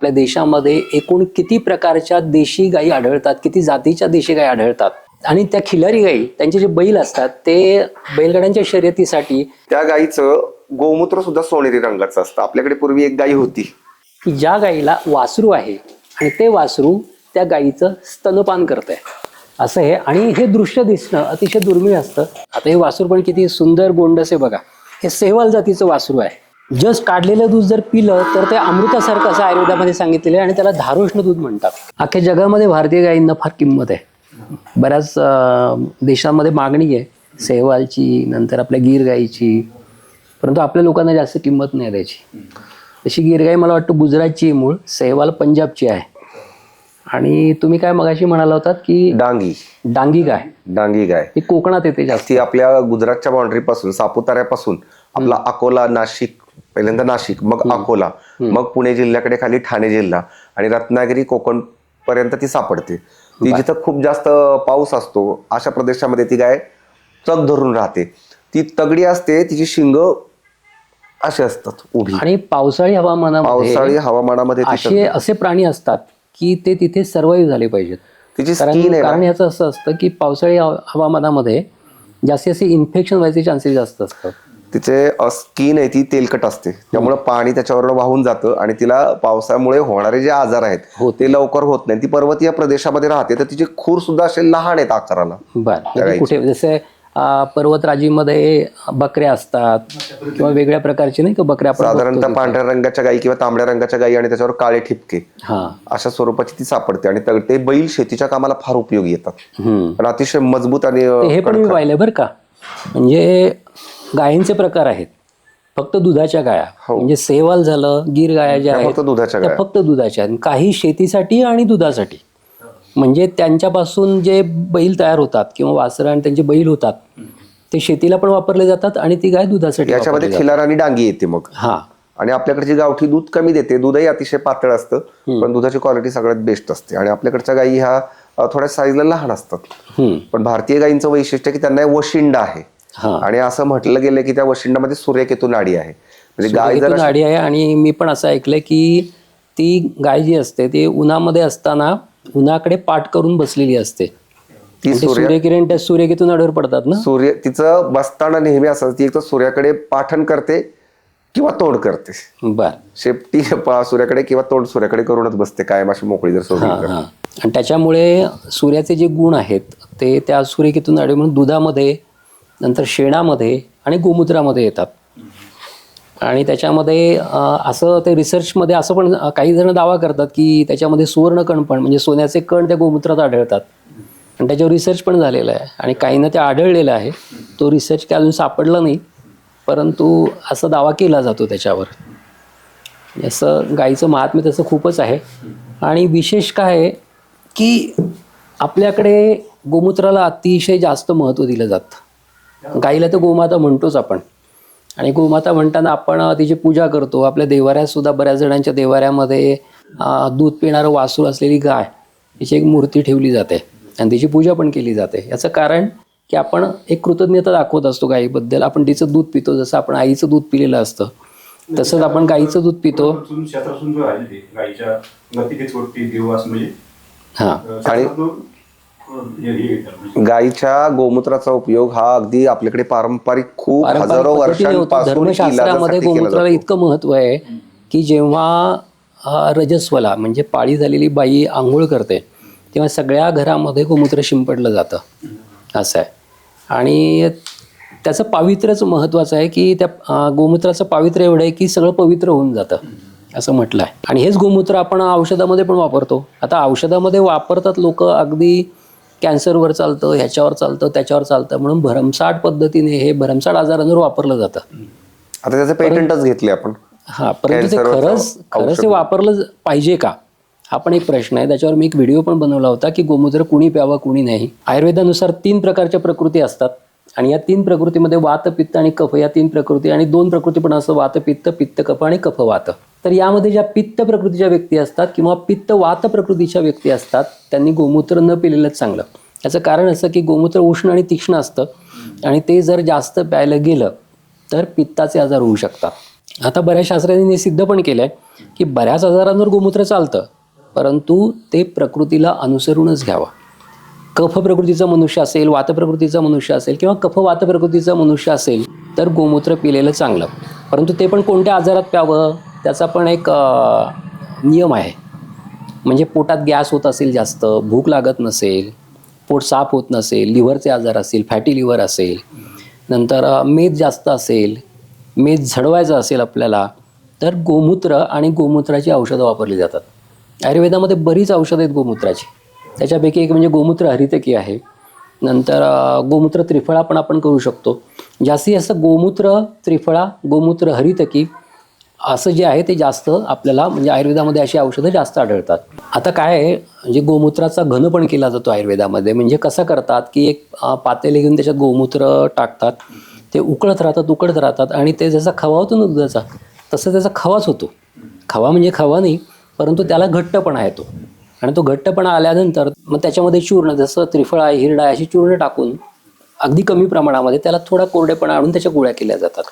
आपल्या देशामध्ये एकूण किती प्रकारच्या देशी गायी आढळतात किती जातीच्या देशी गायी आढळतात? आणि त्या खिलारी गायी त्यांचे जे बैल असतात ते बैलगाड्यांच्या शर्यतीसाठी त्या गाईचं गोमूत्र सुद्धा सोनेरी रंगाचं असतं. आपल्याकडे पूर्वी एक गाई होती. की ज्या गाईला वासरू आहे आणि ते वासरू त्या गाईचं स्तनपान करत आहे असं आहे आणि हे दृश्य दिसणं अतिशय दुर्मिळ असतं. आता हे वासरू पण किती सुंदर गोंडस आहे बघा. हे सेहवाल जातीचं वासरू आहे. जस्ट काढलेलं दूध जर पिलं तर ते अमृतासारखं असं आयुर्वेदामध्ये सांगितलेलं आहे आणि त्याला धारोष्ण दूध म्हणतात. अख्ख्या जगामध्ये भारतीय गायींना फार किंमत आहे. बऱ्याच देशांमध्ये मागणी आहे. सेहवालची नंतर आपल्या गीर गाईची परंतु आपल्या लोकांना जास्त किंमत नाही द्यायची. तशी गिरगाई मला वाटतं गुजरातची आहे मूळ. सेहवाल पंजाबची आहे. आणि तुम्ही काय मगाशी म्हणाला होतात की डांगी. डांगी गाय. डांगी गाय. ही कोकणात येते जास्त. आपल्या गुजरातच्या बाउंड्री पासून सापुताऱ्यापासून आपला अकोला नाशिक पहिल्यांदा नाशिक मग अकोला मग पुणे जिल्ह्याकडे खाली ठाणे जिल्हा आणि रत्नागिरी कोकण पर्यंत ती सापडते. ती जिथं खूप जास्त पाऊस असतो अशा प्रदेशामध्ये ती गाय चक धरून राहते. ती तगडी असते तिची शिंग अशी असतात उभी. आणि पावसाळी हवामानामध्ये पावसाळी हवामानामध्ये असे असे प्राणी असतात की ते तिथे सर्वाईव्ह झाले पाहिजेत. तिची कारण याचं असं असतं की पावसाळी हवा- हवामानामध्ये जास्तीत जास्त इन्फेक्शन व्हायचे चान्सेस जास्त असतात. तिचे स्किन आहे ती तेलकट असते. त्यामुळे पाणी त्याच्यावर वाहून जातं आणि तिला पावसामुळे होणारे जे आजार आहेत ते. लवकर होत नाही. ती पर्वतीय प्रदेशामध्ये राहते तर तिचे खूर सुद्धा असे लहान आहेत आकाराला. बर. म्हणजे कुठे जसे पर्वतराजीमध्ये बकऱ्या असतात किंवा वेगळ्या प्रकारचे नाही का बकऱ्या साधारणतः पांढऱ्या रंगाच्या गायी किंवा तांबड्या रंगाच्या गायी आणि त्याच्यावर काळे ठिपके. हा. अशा स्वरूपाची ती सापडते आणि त- बैल शेतीच्या कामाला फार उपयोगी येतात. अतिशय मजबूत आणि हे पण मी पाहिलंय बरं का. म्हणजे गायींचे प्रकार आहेत. फक्त दुधाच्या गाया. म्हणजे सेवाल झालं गीर गाया ज्या आहेत फक्त दुधाच्या त्या गाय. फक्त दुधाच्या आहेत. काही शेतीसाठी आणि दुधासाठी. म्हणजे त्यांच्यापासून जे बैल तयार होतात किंवा वासरं आणि त्यांचे बैल होतात ते शेतीला पण वापरले जातात आणि ती गाय दुधासाठी याच्यामध्ये खिलार आणि डांगी येते मग. हा. आणि आपल्याकडची गावठी दूध कमी देते. दूधही अतिशय पातळ असतं पण दुधाची क्वालिटी सगळ्यात बेस्ट असते. आणि आपल्याकडच्या गायी ह्या अ, थोड्या साईजला लहान असतात. हम्म. पण भारतीय गायींचं वैशिष्ट्य की त्यांना वशिंड आहे. हा आणि असं म्हटलं गेलं की त्या वशिंडामध्ये सूर्यकेतू नाडी आहे. म्हणजे गाय जर गाडी आहे आणि मी पण असं ऐकलंय की ती गाय जी असते ती उन्हामध्ये असताना उन्हाकडे पाठ करून बसलेली असते. ती ते सूर्यकिरण त्या सूर्यकेतून अडवर पडतात ना? सूर्य तिचं बसताना नेहमी असं ती एक तर सूर्याकडे पाठण करते किंवा तोंड करते. बर. शेपटी सूर्याकडे किंवा तोंड सूर्याकडे करूनच बसते कायम अशी मोकळी जर आणि त्याच्यामुळे सूर्याचे जे गुण आहेत ते त्या सूर्यकेतून म्हणून दुधामध्ये नंतर शेणामध्ये आणि गोमूत्रामध्ये येतात. आणि त्याच्यामध्ये असं ते रिसर्चमध्ये असं पण काही जण दावा करतात की त्याच्यामध्ये सुवर्ण कण पण म्हणजे सोन्याचे कण त्या गोमूत्रात आढळतात. आणि त्याच्यावर रिसर्च पण झालेला आहे. आणि काहींना ते आढळलेलं आहे. तो रिसर्च काय अजून सापडला नाही. परंतु असा दावा केला जातो त्याच्यावर. असं गाईचं महात्म्य तसं खूपच आहे. आणि विशेष काय आहे की आपल्याकडे गोमूत्राला अतिशय जास्त महत्त्व दिलं जातं. गाईला तर गोमाता म्हणतोच आपण. आणि गोमाता म्हणताना आपण तिची पूजा करतो. आपल्या देवाऱ्यात सुद्धा बऱ्याच जणांच्या देवाऱ्यामध्ये दूध पिणारं वासूर असलेली गाय तिची एक मूर्ती ठेवली जाते. आणि तिची पूजा पण केली जाते. याचं कारण की आपण एक कृतज्ञता दाखवत असतो गायीबद्दल आपण तिचं दूध पितो जसं आपण आईचं दूध पिलेलं असतं तसंच आपण गाईचं दूध पितो. म्हणजे हां. हे-. गाईच्या गोमूत्राचा उपयोग हा अगदी आपल्याकडे पारंपरिक खूप पारंपरिक हजारो. वर्षांपासून धर्मशास्त्रामध्ये केला गोमूत्राला. इतकं महत्त्व आहे की जेव्हा रजस्वला म्हणजे पाळी झालेली बाई आंघोळ करते तेव्हा सगळ्या घरामध्ये गोमूत्र शिंपडलं जातं असं आहे आणि त्याचं पावित्र्यच महत्त्वाचं आहे की त्या गोमूत्राचं पावित्र्य एवढं आहे की सगळं पवित्र होऊन जातं असं म्हटलं आहे आणि हेच गोमूत्र आपण औषधामध्ये पण वापरतो आता औषधामध्ये वापरतात लोक अगदी कॅन्सरवर चालतं ह्याच्यावर चालतं त्याच्यावर चालतं म्हणून भरमसाठ पद्धतीने हे भरमसाठ आजारांवर वापरलं जातं. आता त्याचे पेटंटच घेतले आपण. हा परंतु ते खरंच खरंच ते वापरलं पाहिजे का? हा पण एक प्रश्न आहे. त्याच्यावर मी एक व्हिडिओ पण बनवला होता की गोमूत्र कुणी प्यावं कुणी नाही. आयुर्वेदानुसार तीन प्रकारच्या प्रकृती असतात आणि या तीन प्रकृतीमध्ये वात पित्त आणि कफ या तीन प्रकृती आणि दोन प्रकृती पण असं वात पित्त पित्त कफ आणि कफ वात. तर यामध्ये ज्या पित्त प्रकृतीच्या व्यक्ती असतात किंवा पित्त वात प्रकृतीच्या व्यक्ती असतात त्यांनी गोमूत्र न पिलेलंच चांगलं. याचं कारण असं की गोमूत्र उष्ण आणि तीक्ष्ण असतं आणि ते जर जास्त प्यायला गेलं तर पित्ताचे आजार होऊ शकतात. आता बऱ्याच शास्त्रज्ञांनी सिद्ध पण केलं आहे की बऱ्याच आजारांवर गोमूत्र चालतं परंतु ते प्रकृतीला अनुसरूनच घ्यावं. कफ प्रकृतीचा मनुष्य असेल वात प्रकृतीचा मनुष्य असेल किंवा कफ वात प्रकृतीचा मनुष्य असेल तर गोमूत्र पिलेलं चांगलं. परंतु ते पण कोणत्या आजारात प्यावं? त्याचा पण एक नियम आहे. म्हणजे पोटात गॅस होत असेल जास्त भूक लागत नसेल पोट साफ होत नसेल लिव्हरचे आजार असतील फॅटी लिव्हर असेल नंतर मेद जास्त असेल मेद झडवायचं असेल आपल्याला तर गोमूत्र आणि गोमूत्राची औषधं वापरली जातात. आयुर्वेदामध्ये बरीच औषधं आहेत गोमूत्राची. त्याच्यापैकी एक म्हणजे गोमूत्र हरितकी आहे. नंतर गोमूत्र त्रिफळा पण आपण करू शकतो. जास्तीत जास्त गोमूत्र त्रिफळा गोमूत्र हरितकी असं जे आहे ते जास्त आपल्याला म्हणजे आयुर्वेदामध्ये अशी औषधं जास्त आढळतात. आता काय आहे म्हणजे गोमूत्राचा घन पण केला जातो आयुर्वेदामध्ये. म्हणजे कसं करतात की एक पातेले घेऊन त्याच्यात गोमूत्र टाकतात ते उकळत राहतात उकळत राहतात आणि ते जसा खवा होतो ना दुधाचा तसं त्याचा खवाच होतो. खवा म्हणजे खवा नाही परंतु त्याला घट्टपणा येतो. आणि तो घट्टपणा आल्यानंतर मग त्याच्यामध्ये चूर्ण जसं त्रिफळ आहे हिरडा आहे अशी चूर्ण टाकून अगदी कमी प्रमाणामध्ये त्याला थोडा कोरडेपणा आणून त्याच्या गोळ्या केल्या जातात.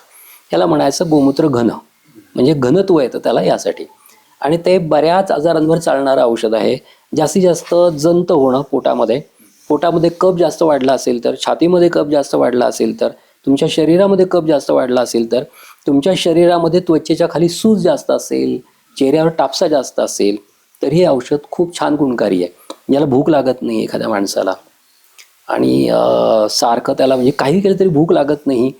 याला म्हणायचं गोमूत्र घन. म्हणजे घनत्व येतं त्याला यासाठी. आणि ते बऱ्याच आजारांवर चालणारं औषध आहे. जास्तीत जास्त जंत होणं पोटामध्ये. पोटामध्ये कप जास्त वाढला असेल तर छातीमध्ये कप जास्त वाढला असेल तर तुमच्या शरीरामध्ये कप जास्त वाढला असेल तर तुमच्या शरीरामध्ये त्वचेच्या खाली सूज जास्त असेल चेहऱ्यावर टापसा जास्त असेल तर हे औषध खूप छान गुणकारी आहे. याला भूक लागत नाही एखाद्या माणसाला. आणि सारखं त्याला म्हणजे काही केलं तरी भूक लागत नाही.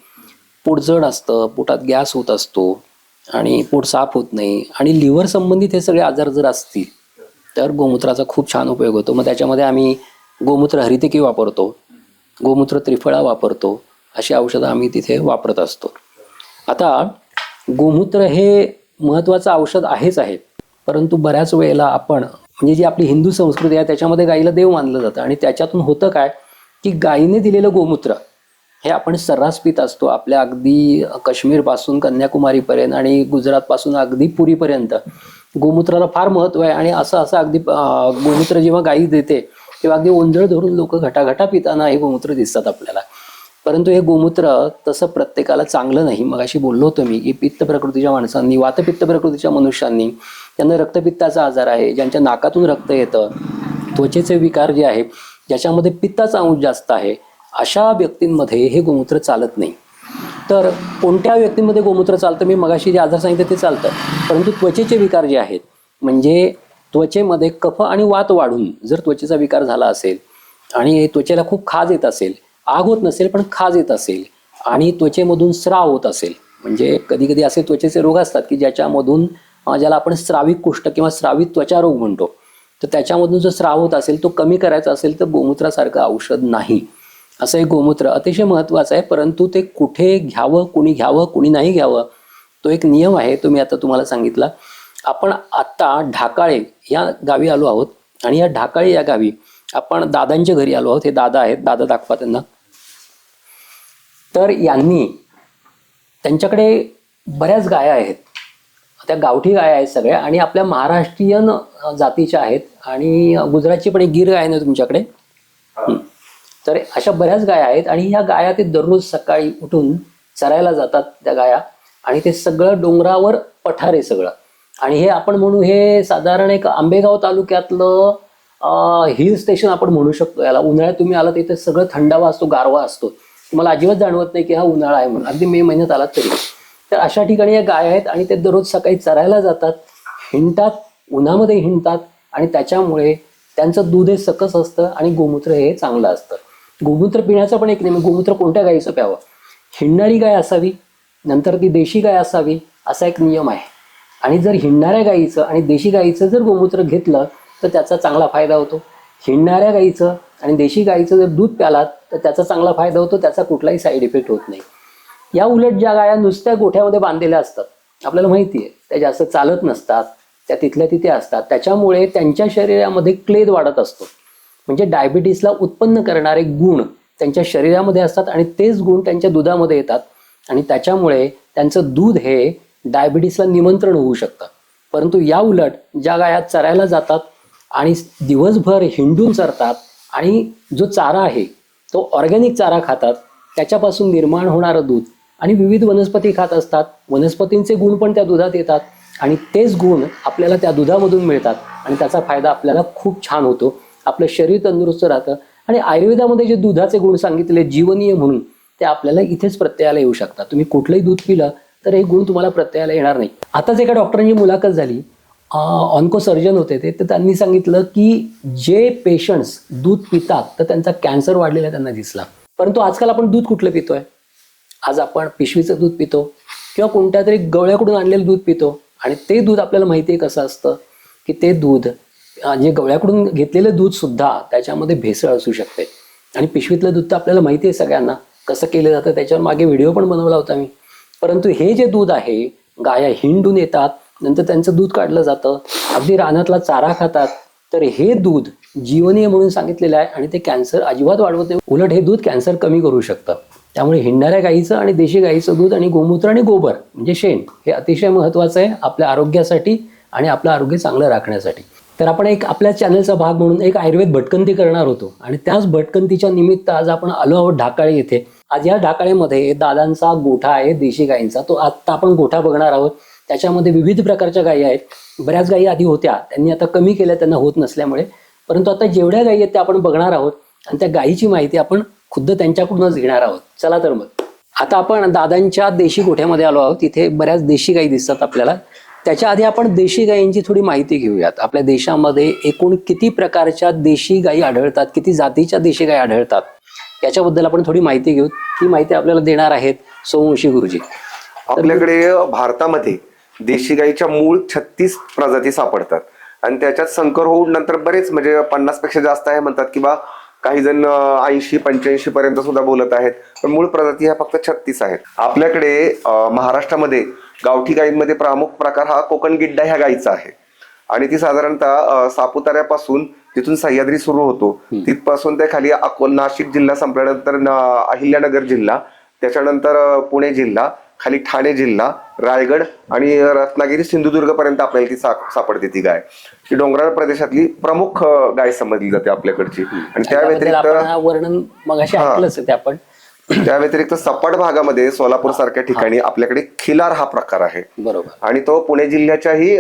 पोट जड असतं पोटात गॅस होत असतो. आणि पोट साफ होत नाही आणि लिव्हर संबंधित हे सगळे आजार जर असतील तर गोमूत्राचा खूप छान उपयोग होतो. मग त्याच्यामध्ये आम्ही गोमूत्र हरितिकी वापरतो गोमूत्र त्रिफळा वापरतो अशी औषधं आम्ही तिथे वापरत असतो. आता गोमूत्र हे महत्त्वाचं औषध आहेच आहे परंतु बऱ्याच वेळेला आपण म्हणजे जी आपली हिंदू संस्कृती आहे त्याच्यामध्ये गाईला देव मानलं जातं. आणि त्याच्यातून होतं काय की गायीने दिलेलं गोमूत्र हे आपण सर्रास पित असतो. आपल्या अगदी काश्मीरपासून कन्याकुमारीपर्यंत आणि गुजरातपासून अगदी पुरीपर्यंत. गोमूत्राला फार महत्त्व आहे आणि असं असं अगदी गोमूत्र जेव्हा गायी देते तेव्हा अगदी ओंजळ धरून लोक घटाघटा पिताना हे गोमूत्र दिसतात आपल्याला. परंतु हे गोमूत्र तसं प्रत्येकाला चांगलं नाही. मग अशी बोललो होतो मी की पित्त प्रकृतीच्या माणसांनी वातपित्त प्रकृतीच्या मनुष्यांनी त्यांना रक्तपित्ताचा आजार आहे ज्यांच्या नाकातून रक्त येतं त्वचेचे विकार जे आहे ज्याच्यामध्ये पित्ताचा अंश जास्त आहे अशा व्यक्तींमध्ये हे गोमूत्र चालत नाही. तर कोणत्या व्यक्तींमध्ये गोमूत्र चालतं? मी मगाशी जे आजार सांगितलं ते चालतं. परंतु त्वचेचे विकार जे आहेत म्हणजे त्वचेमध्ये कफ आणि वात वाढून जर त्वचेचा विकार झाला असेल आणि त्वचेला खूप खाज येत असेल आग होत नसेल पण खाज येत असेल आणि त्वचेमधून स्राव होत असेल म्हणजे कधी कधी असे त्वचेचे रोग असतात की ज्याच्यामधून ज्याला आपण स्राविक कुष्ठ किंवा स्रावित त्वचा रोग म्हणतो तर त्याच्यामधून जो स्राव होत असेल तो कमी करायचा असेल तर गोमूत्रासारखं औषध नाही. असं एक गोमूत्र अतिशय महत्त्वाचं आहे परंतु ते कुठे घ्यावं कुणी घ्यावं कुणी नाही घ्यावं तो एक नियम आहे तो मी आता तुम्हाला सांगितला. आपण आत्ता ढाकाळे या गावी आलो आहोत आणि या ढाकाळे या गावी आपण दादांच्या घरी आलो आहोत. हे दादा आहेत दादा दाखवा त्यांना. तर यांनी त्यांच्याकडे बऱ्याच गाया आहेत. त्या गावठी गाया आहेत सगळ्या आणि आपल्या महाराष्ट्रीयन जातीच्या आहेत आणि गुजरातची पण एक गिर गाय ना तुमच्याकडे? हं. तर अशा बऱ्याच गाया आहेत आणि ह्या गाया ते दररोज सकाळी उठून चरायला जातात त्या गाया. आणि ते सगळं डोंगरावर पठार आहे सगळं. आणि हे आपण म्हणू हे साधारण एक आंबेगाव तालुक्यातलं हिल स्टेशन आपण म्हणू शकतो. याला उन्हाळ्यात तुम्ही आलात इथे सगळं थंडावा असतो गारवा असतो. तुम्हाला अजिबात जाणवत नाही की हा उन्हाळा आहे म्हणून. अगदी मे महिन्यात आलात तरी. तर अशा ठिकाणी या गाय आहेत आणि ते दररोज सकाळी चरायला जातात. हिंडतात उन्हामध्ये हिंडतात आणि त्याच्यामुळे त्यांचं दूध हे सकस असतं आणि गोमूत्र हे चांगलं असतं. गोमूत्र पिण्याचं पण एक नियम गोमूत्र कोणत्या गायीचं प्यावं? हिंडणारी गाय असावी नंतर ती देशी गाय असावी असा एक नियम आहे. आणि जर हिंडणाऱ्या गायीचं आणि देशी गायीचं जर गोमूत्र घेतलं तर त्याचा चांगला फायदा होतो. हिंडणाऱ्या गायीचं आणि देशी गायीचं जर दूध प्यालात तर त्याचा चांगला फायदा होतो त्याचा कुठलाही साईड इफेक्ट होत नाही. या उलट ज्या गाया नुसत्या गोठ्यामध्ये बांधलेल्या असतात आपल्याला माहिती आहे त्या जास्त चालत नसतात त्या तिथल्या तिथे असतात. त्याच्यामुळे त्यांच्या शरीरामध्ये क्लेद वाढत असतो. म्हणजे डायबिटीसला उत्पन्न करणारे गुण त्यांच्या शरीरामध्ये असतात आणि तेच गुण त्यांच्या दुधामध्ये येतात. आणि त्याच्यामुळे त्यांचं दूध हे डायबिटीसला निमंत्रण होऊ शकतं. परंतु या उलट ज्या गाया चरायला जातात आणि दिवसभर हिंडून चरतात आणि जो चारा आहे तो ऑर्गॅनिक चारा खातात त्याच्यापासून निर्माण होणारं दूध आणि विविध वनस्पती खात असतात. वनस्पतींचे गुण पण त्या दुधात येतात आणि तेच गुण आपल्याला त्या दुधामधून मिळतात आणि त्याचा फायदा आपल्याला खूप छान होतो. आपलं शरीर तंदुरुस्त राहतं. आणि आयुर्वेदामध्ये जे दुधाचे गुण सांगितले जीवनीय म्हणून ते आपल्याला इथेच प्रत्ययाला येऊ शकतात. तुम्ही कुठलंही दूध पिलं तर हे गुण तुम्हाला प्रत्ययाला येणार नाही. आताच एका डॉक्टरांची मुलाखत झाली. ऑन्को सर्जन होते ते. तर त्यांनी सांगितलं की जे पेशंट्स दूध पितात तर त्यांचा कॅन्सर वाढलेला त्यांना दिसला. परंतु आजकाल आपण दूध कुठलं पितोय? आज आपण पिशवीचं दूध पितो किंवा कोणत्या तरी गवळ्याकडून आणलेलं दूध पितो. आणि ते दूध आपल्याला माहिती आहे कसं असतं? की ते दूध जे गवळ्याकडून घेतलेलं दूध सुद्धा त्याच्यामध्ये भेसळ असू शकते. आणि पिशवीतलं दूध तर आपल्याला माहिती आहे सगळ्यांना कसं केलं जातं त्याच्यावर मागे व्हिडिओ पण बनवला होता मी. परंतु हे जे दूध आहे गाया हिंडून येतात नंतर त्यांचं दूध काढलं जातं अगदी रानातला चारा खातात तर हे दूध जीवनीय म्हणून सांगितलेलं आहे आणि ते कॅन्सर अजिबात वाढवत नाही. उलट हे दूध कॅन्सर कमी करू शकतं. त्यामुळे हिंडणाऱ्या गाईचं आणि देशी गाईचं दूध आणि गोमूत्र आणि गोबर म्हणजे शेण हे अतिशय महत्त्वाचं आहे आपल्या आरोग्यासाठी आणि आपलं आरोग्य चांगलं राखण्यासाठी. तर आपण एक आपल्या चॅनलचा भाग म्हणून एक आयुर्वेद भटकंती करणार होतो. आणि त्याच भटकंतीच्या निमित्त आज आपण आलो आहोत ढाकाळे येथे आज या ढाकाळेमध्ये दादांचा गोठा आहे देशी गायींचा. तो आत्ता आपण गोठा बघणार आहोत. त्याच्यामध्ये विविध प्रकारच्या गायी आहेत. बऱ्याच गायी आधी होत्या. त्यांनी आता कमी केल्या त्यांना होत नसल्यामुळे. परंतु आता जेवढ्या गायी आहेत त्या आपण बघणार आहोत. आणि त्या गायीची माहिती आपण खुद्द त्यांच्याकडूनच घेणार आहोत. चला तर मग. आता आपण दादांच्या देशी गोठ्यामध्ये आलो आहोत. तिथे बऱ्याच देशी गायी दिसतात आपल्याला. त्याच्या आधी आपण देशी गायींची थोडी माहिती घेऊयात. आपल्या देशामध्ये एकूण किती प्रकारच्या देशी गायी आढळतात किती जातीच्या देशी गायी आढळतात याच्याबद्दल आपण थोडी माहिती घेऊ. ती माहिती आपल्याला देणार आहेत सोमवंशी गुरुजी. आपल्याकडे भारतामध्ये देशी गाईच्या मूळ छत्तीस प्रजाती सापडतात. आणि त्याच्यात संकर होऊन नंतर बरेच म्हणजे पन्नासपेक्षा जास्त आहे म्हणतात किंवा काही जण ऐंशी पंच्याऐंशी पर्यंत सुद्धा बोलत आहेत. पण मूळ प्रजाती ह्या फक्त छत्तीस आहेत. आपल्याकडे महाराष्ट्रामध्ये गावठी गायींमध्ये प्रमुख प्रकार हा कोकण गिड्डा ह्या गायीचा आहे. आणि ती साधारणतः सापुताऱ्यापासून तिथून सह्याद्री सुरू होतो. तिथपासून ते खाली अकोल नाशिक जिल्हा संपल्यानंतर अहिल्यानगर जिल्हा त्याच्यानंतर पुणे जिल्हा खाली ठाणे जिल्हा रायगड आणि रत्नागिरी सिंधुदुर्ग पर्यंत आपल्याला ती सापडते ती गाय. ही डोंगराळ प्रदेशातली प्रमुख गाय समजली जाते आपल्याकडची. आणि त्या व्यतिरिक्त वर्णन मग आपण. त्या व्यतिरिक्त सपाट भागामध्ये सोलापूर सारख्या ठिकाणी आपल्याकडे खिलार हा प्रकार आहे. बरोबर. आणि तो पुणे जिल्ह्याच्याही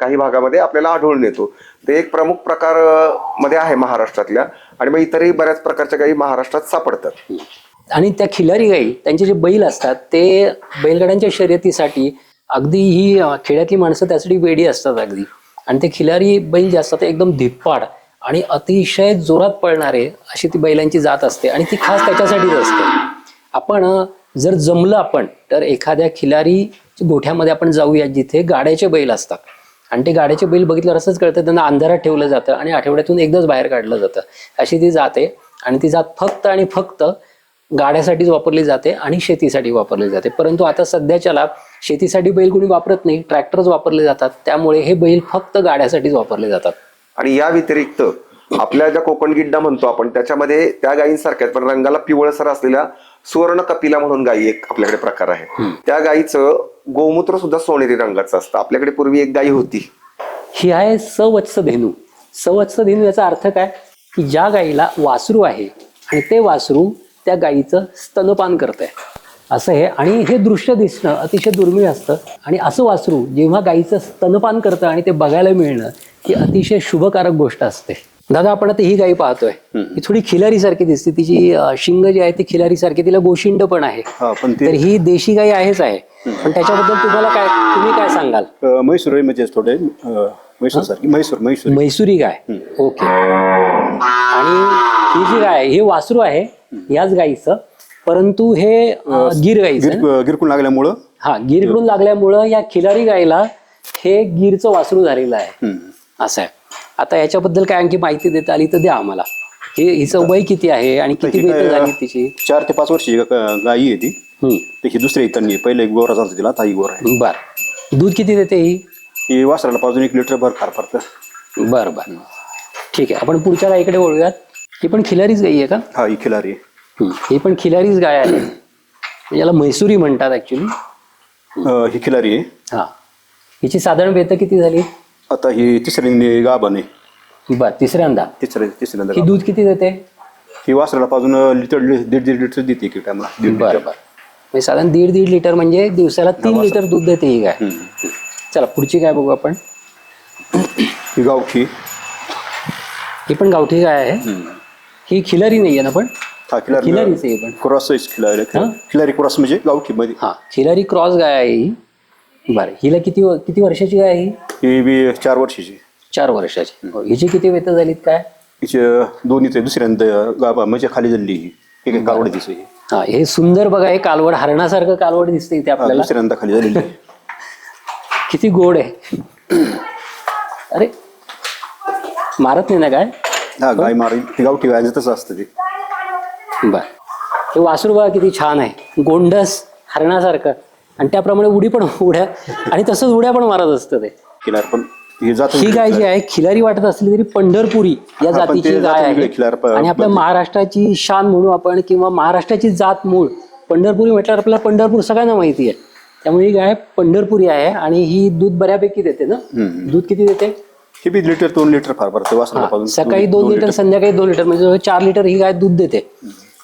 काही भागामध्ये आपल्याला आढळून येतो. ते एक प्रमुख प्रकारमध्ये आहे महाराष्ट्रातल्या आणि मग इतरही बऱ्याच प्रकारच्या काही महाराष्ट्रात सापडतात. आणि त्या खिलारी गाई त्यांचे जे बैल असतात ते बैलगाड्यांच्या शर्यतीसाठी अगदी ही खेड्यातली माणसं त्यासाठी वेडी असतात अगदी. आणि ते खिलारी बैल जे असतात ते एकदम धिप्पाड आणि अतिशय जोरात पळणारे अशी ती बैलांची जात असते आणि ती खास त्याच्यासाठीच असते. आपण जर जमलं आपण तर एखाद्या खिलारी गोठ्यामध्ये आपण जाऊया जिथे गाड्याचे बैल असतात. आणि ते गाड्याचे बैल बघितल्यावर असंच कळतं त्यांना अंधारात ठेवलं जातं आणि आठवड्यातून एकदाच बाहेर काढलं जातं. अशी ती जाते आणि ती जात फक्त आणि फक्त गाड्यासाठीच वापरली जाते आणि शेतीसाठी वापरली जाते. परंतु आता सध्याच्याला शेतीसाठी बैल कोणी वापरत नाही ट्रॅक्टरच वापरले जातात. त्यामुळे हे बैल फक्त गाड्यासाठीच वापरले जातात. आणि या व्यतिरिक्त आपल्या ज्या कोकण गिड्डा म्हणतो आपण त्याच्यामध्ये त्या गायींसारख्याच पण रंगाला पिवळसर असलेल्या सुवर्ण कपिला म्हणून गायी एक आपल्याकडे प्रकार आहे. त्या गायीचं गोमूत्र सुद्धा सोनेरी रंगाचं असतं. आपल्याकडे पूर्वी एक गायी होती. ही आहे सवत्स धेनू. सवत्स धेनू याचा अर्थ काय? की ज्या गाईला वासरू आहे आणि ते वासरू त्या गाईचं स्तनपान करत आहे असं आहे आणि हे दृश्य दिसणं अतिशय दुर्मिळ असतं. आणि असं वासरू जेव्हा गाईचं स्तनपान करतं आणि ते बघायला मिळणं ही अतिशय शुभकारक गोष्ट असते. दादा आपण आता ही गाई पाहतोय. ही थोडी खिलारी सारखी दिसते. तिची शिंग जी आहे ती खिलारी सारखी तिला गोशिंड पण आहे. हा पण तर ही देशी गाई आहेच आहे. पण त्याच्याबद्दल तुम्हाला काय तुम्ही काय सांगाल? म्हैसूर म्हणजे थोडे म्हैसूर सारखी म्हैसूर म्हैसूर. मैसुरी गाय. ओके. आणि ही जी गाय हे वासरू आहे याच गाईचं. परंतु हे गीर? गिर गिरकून लागल्यामुळं? हा गिरकडून लागल्यामुळं या खिलारी गायला हे गिरचं वासरू झालेलं आहे. असं आहे. आता याच्याबद्दल काय आणखी माहिती देता आली तर द्या आम्हाला. हे हिचं वय किती आहे आणि किती वेळ झाली तिची? चार ते पाच वर्षाची गा- गाई आहे ती. तर ही आहे. पहिले एक गोरा चालतो तिला आता ही गोरा आहे. बर. दूध किती देते ही? ही वासराला पाजून एक लिटर भर फार पडतं. बर बर. ठीक आहे. आपण पुढच्या गाईकडे वळूयात. ही पण खिलारीच गाई आहे का? हा ही खिलारी आहे. हम्म. ही पण खिलारीच गाय आहे. याला म्हैसुरी म्हणतात ऍक्च्युली अ, ही खिलारी आहे. हा. हिची साधारण वेत किती झाली? आता ही तिसरी गाभण आहे. बर तिसऱ्यांदा? तिसऱ्या तिसऱ्यांदा ही गाभण. दूध किती देते? ही वासराला पाजून लिटर दीड दीड लिटर देते की टायमाला दीड बर लिटर. बर. म्हणजे साधारण दीड दीड लिटर म्हणजे दिवसाला तीन लिटर दूध देते ही गाय. चला पुढची गाय बघू आपण. ही गावठी. ही पण गावठी गाय आहे. ही खिलारी नाही आहे ना पण? हा खिलारीच आहे ही पण. क्रॉस खिलारी हा? खिलारी क्रॉस म्हणजे गावठी मध्ये. हा खिलारी क्रॉस गाय आहे ही. बरं हिला किती व- किती वर्षाची आहे ही? ही बी चार वर्षाची. चार वर्षाची. हो, हिची किती वेत झालीत काय? हिचे दोन्ही ते दुसऱ्यांदा गाभा म्हणजे खाली झाली ही. एक एक कावड दिसते ही. हा हे सुंदर बघा हे कालवड हरणासारखं कालवड दिसते इथे हा, आपल्याला. दुसऱ्यांदा खाली झालेली आहे. किती गोड आहे. अरे मारत नाही ना काय हा गाय मारी ती गावठी तसं असतं ते. बर. हे वासरू बघा किती छान आहे. गोंडस हरणासारखं. आणि त्याप्रमाणे उडी पण उड्या आणि तसंच उड्या पण मारत असतं ते. खिलार पण ही जात ही गाय जी आहे खिलारी वाटत असली तरी पंढरपुरी या हा, पण जातीची गाय जात आहे. वेगळी खिलार प- आणि आपल्या महाराष्ट्राची शान म्हणू आपण किंवा महाराष्ट्राची जात मूळ पंढरपुरी म्हटल्यावर आपल्याला पंढरपूर सगळ्यांना माहिती आहे. त्यामुळे ही गाय पंढरपुरी आहे आणि ही दूध बऱ्यापैकी देते ना? दूध किती देते? ही बी लिटर दोन लिटर फार हा, पाजून. सकाळी दोन लिटर संध्याकाळी दोन लिटर म्हणजे जवळ चार लिटर ही गाय दूध देते.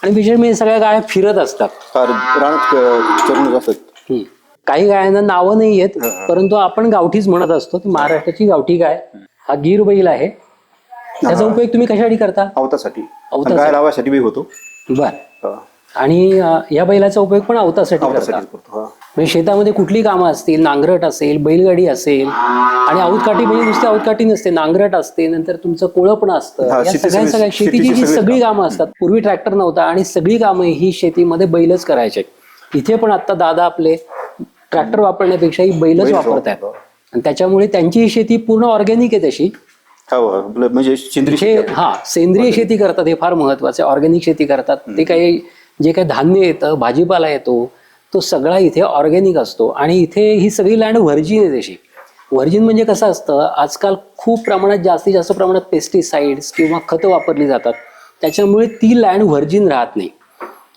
आणि विशेष म्हणजे सगळ्या गाय फिरत असतात. फार रानात क- चरून जातात हम्म. काही गायांना नावं नाही आहेत परंतु आपण गावठीच म्हणत असतो ती महाराष्ट्राची गावठी गाय हा गीर बैल आहे. त्याचा उपयोग तुम्ही कशासाठी करता? अवतासाठी. गाय बी होतो. बर. आणि या बैलाचा उपयोग पण अवतासाठी करता. म्हणजे शेतामध्ये कुठली कामं असतील नांगरट असेल बैलगाडी असेल आणि औतकाठी म्हणजे नुसती औतकाठी नसते नांगरट असते नंतर तुमचं कोळपण असतं. हा, या शेती सगळ्या सगळी- सगळ्या शेतीची जी सगळी. कामं. असतात पूर्वी ट्रॅक्टर नव्हता आणि सगळी कामं ही शेतीमध्ये बैलच करायचे. इथे पण आता दादा आपले ट्रॅक्टर वापरण्यापेक्षा ही बैलच बैलच वापरत आहेत वापरतात. आणि त्याच्यामुळे त्यांची ही शेती पूर्ण ऑर्गॅनिक आहे तशी. हा हो, म्हणजे सेंद्रिय हे हा सेंद्रिय शेती करतात हे फार महत्वाचं आहे. ऑर्गॅनिक शेती करतात. ते काही जे काही धान्य येतं भाजीपाला येतो तो सगळा इथे ऑर्गॅनिक असतो. आणि इथे ही सगळी लँड व्हर्जिन आहे तशी. व्हर्जिन म्हणजे कसं असतं आजकाल खूप प्रमाणात जास्तीत जास्त प्रमाणात पेस्टिसाइड्स किंवा खतं वापरली जातात. त्याच्यामुळे ती लँड व्हर्जिन राहत नाही.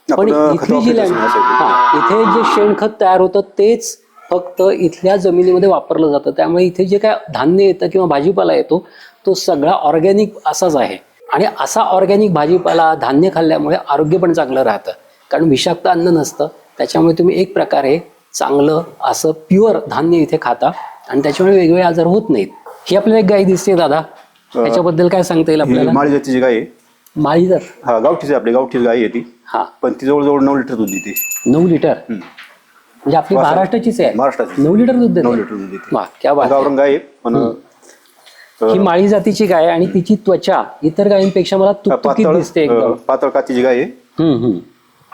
पण इथली जी लँड हा इथे जे शेणखत तयार होतं तेच फक्त इथल्या जमिनीमध्ये वापरलं जातं. त्यामुळे इथे जे काय धान्य येतं किंवा भाजीपाला येतो तो सगळा ऑर्गॅनिक असाच आहे. आणि असा ऑर्गॅनिक भाजीपाला धान्य खाल्ल्यामुळे आरोग्य पण चांगलं राहतं. कारण विषाक्त अन्न नसतं. त्याच्यामुळे तुम्ही एक प्रकारे चांगलं असं प्युअर धान्य इथे खाता आणि त्याच्यामुळे वेगवेगळे आजार होत नाहीत. ही आपल्याला एक गाय दिसते दादा. त्याच्याबद्दल काय सांगता येईल आपल्याला? माळी जातीची गाय माळी जर हा गावठीच आपली गावठीच गाय आहे ती. हा. पण ती जवळजवळ नऊ लिटर दूध देते. नऊ लिटर? म्हणजे आपली वासर- महाराष्ट्राचीच आहे? महाराष्ट्राची. नऊ लिटर दूध देते? नऊ लिटर दूध देते. वा क्या बात आहे. गावरण गाय आहे पण ही माळी जातीची गाय आहे आणि तिची त्वचा इतर गायींपेक्षा मला तुकतुकीत पातळ दिसते एकदम. अं, पातळ कातीची गाय आहे. हम्म, हम्म.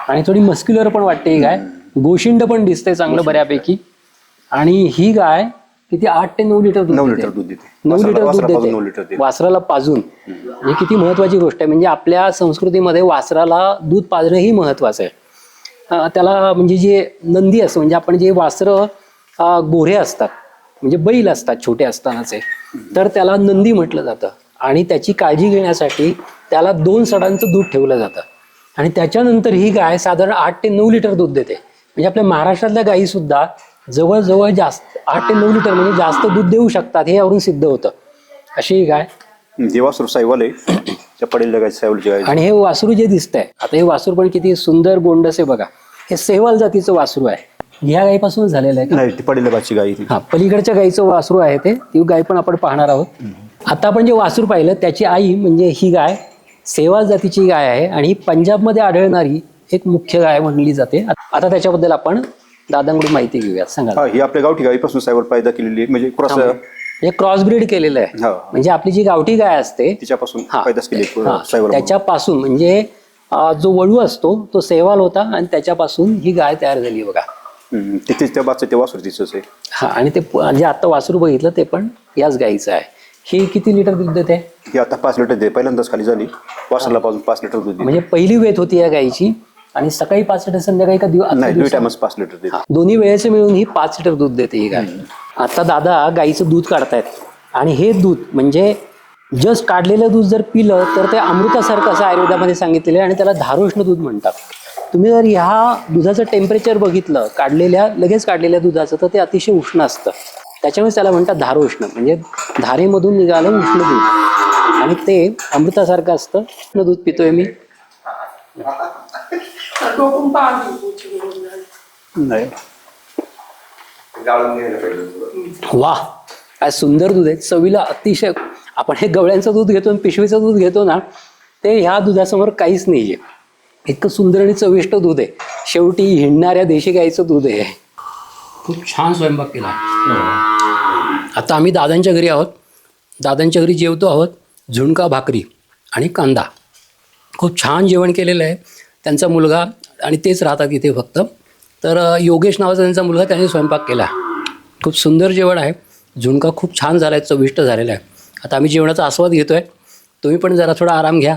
आणि थोडी मस्क्युलर पण वाटते ही गाय. गोशिंड पण दिसते चांगलं बऱ्यापैकी. आणि ही गाय किती आठ ते नऊ लिटर दूध नऊ. लिटर दूध देते. नऊ वासराला- लिटर दूध नऊ देते. लिटर देते. वासराला पाजून. ही किती महत्वाची गोष्ट आहे. म्हणजे आपल्या संस्कृतीमध्ये वासराला दूध पाजणं ही महत्वाचं आहे. अं, त्याला म्हणजे जे नंदी असतं म्हणजे आपण जे वासरं अं, गोऱ्हे असतात म्हणजे बैल असतात छोटे असतानाचे तर त्याला नंदी म्हटलं जातं. आणि त्याची काळजी घेण्यासाठी त्याला दोन सडांचं दूध ठेवलं जातं. आणि त्याच्यानंतर ही गाय साधारण आठ ते नऊ लिटर दूध देते. म्हणजे आपल्या महाराष्ट्रातल्या गायी सुद्धा जवळजवळ जास्त आठ ते नऊ लिटर म्हणजे जास्त दूध देऊ शकतात हे यावरून सिद्ध होतं. अशी गाय. देवासुर साईवाल आहे पडेल गाय आणि हे वासरू जे दिसतंय आता हे वासरू पण किती सुंदर गोंडस आहे बघा. हे सेवाल जातीचं वासरू आहे. ह्या गायीपासून झालेलं आहे का? नाही ती पडेल गायची आहे ती. हा पलीकडच्या गायीचं वासरू आहे ते. ती गाय पण आपण पाहणार आहोत. आता आपण जे वासरू पाहिलं त्याची आई म्हणजे ही गाय सेवाल जातीची गाय आहे. आणि ही पंजाबमध्ये आढळणारी एक मुख्य गाय म्हणली जाते. आता त्याच्याबद्दल आपण दादांकडून माहिती घेऊयात सांगा हा ही आपल्या गावठी गायीपासून साईवाल पैदा केलेली आहे. म्हणजे क्रॉस हे क्रॉस ब्रीड केलेलं आहे. हा. म्हणजे आपली जी गावठी गाय असते तिच्यापासून हा. पैदास केली हा, साईवाल त्याच्यापासून म्हणजे अं, जो वळू असतो तो सेवाल होता आणि त्याच्यापासून ही गाय तयार झाली बघा. तिथेच त्या बाचं ते वासुर तिचंच आहे. हा आणि ते प- जे आता वासरू बघितलं ते पण याच गाईचं आहे. ही किती लिटर दूध देते? ही आता पाच लिटर दे पहिल्यांदाच खाली झाली. वासरला पाजून पाच लिटर दूध म्हणजे पहिली वेत होती या गाईची. आणि सकाळी पाच लिटर संध्याकाळी का दिव- आजच्या नाही दोन दिवसात- टायमच पाच लिटर देते. दोन्ही वेळेचे मिळून ही पाच लिटर दूध देते ही गाय. आता दादा गाईचं दूध काढतायत. आणि हे दूध म्हणजे जस्ट काढलेलं दूध जर पिलं तर ते अमृतासारखं असं आयुर्वेदामध्ये सांगितलेलं आहे आणि त्याला धारोष्ण दूध म्हणतात. तुम्ही जर ह्या दुधाचं टेम्परेचर बघितलं काढलेल्या लगेच काढलेल्या दुधाचं तर ते अतिशय उष्ण असतं. त्याच्यामुळे त्याला म्हणतात धारोष्ण. म्हणजे धारेमधून निघालं उष्ण दूध. आणि ते अमृतासारखं असतं. उष्ण दूध पितोय मी. नाही. गाळून घ्यायला पाहिजे थोडं. वा. काय सुंदर दूध आहे. चवीला अतिशय आपण हे गवळ्यांचं दूध घेतो आणि पिशवीचं दूध घेतो ना ते ह्या दुधासमोर काहीच नाही आहे इतकं सुंदर आणि चविष्ट दूध आहे. शेवटी हिंडणाऱ्या देशी गाईचं दूध आहे. खूप छान स्वयंपाक केला. आता आम्ही दादांच्या घरी आहोत. दादांच्या घरी जेवतो आहोत. झुणका भाकरी आणि कांदा. खूप छान जेवण केलेलं आहे. त्यांचा मुलगा आणि तेच राहतात इथे फक्त. तर योगेश नावाचा त्यांचा मुलगा त्यांनी स्वयंपाक केला. खूप सुंदर जेवण आहे. झुणका खूप छान झाला आहे चविष्ट झालेला आहे. आता आम्ही जेवणाचा आस्वाद घेतो आहे तुम्ही पण जरा थोडा आराम घ्या.